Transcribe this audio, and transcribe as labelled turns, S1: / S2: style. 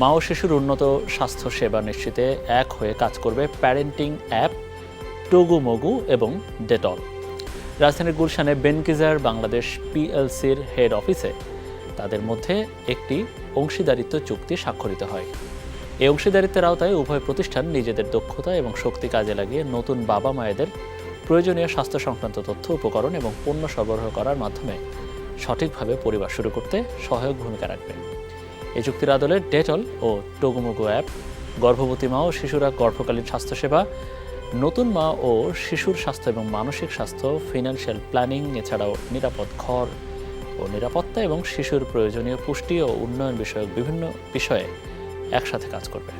S1: মা ও শিশুর উন্নত স্বাস্থ্য সেবা নিশ্চিতে এক হয়ে কাজ করবে প্যারেন্টিং অ্যাপ, টগু মগু এবং ডেটল। রাজধানীর গুলশানে বেনকিজার বাংলাদেশ পিএলসির হেড অফিসে তাদের মধ্যে একটি অংশীদারিত্ব চুক্তি স্বাক্ষরিত হয়। এই অংশীদারিত্বের আওতায় উভয় প্রতিষ্ঠান নিজেদের দক্ষতা এবং শক্তি কাজে লাগিয়ে নতুন বাবা মায়েদের প্রয়োজনীয় স্বাস্থ্য সংক্রান্ত তথ্য, উপকরণ এবং পণ্য সরবরাহ করার মাধ্যমে সঠিকভাবে পরিবার শুরু করতে সহায়ক ভূমিকা রাখবে। এই চুক্তির আদলে ডেটল ও টোগোমোগো অ্যাপ, গর্ভবতী মা ও শিশুরা গর্ভকালীন স্বাস্থ্যসেবা, নতুন মা ও শিশুর স্বাস্থ্য এবং মানসিক স্বাস্থ্য ফিনান্সিয়াল প্ল্যানিং এছাড়াও নিরাপদ ঘর ও নিরাপত্তা এবং শিশুর প্রয়োজনীয় পুষ্টি ও উন্নয়ন বিষয়ক বিভিন্ন বিষয়ে একসাথে কাজ করবে।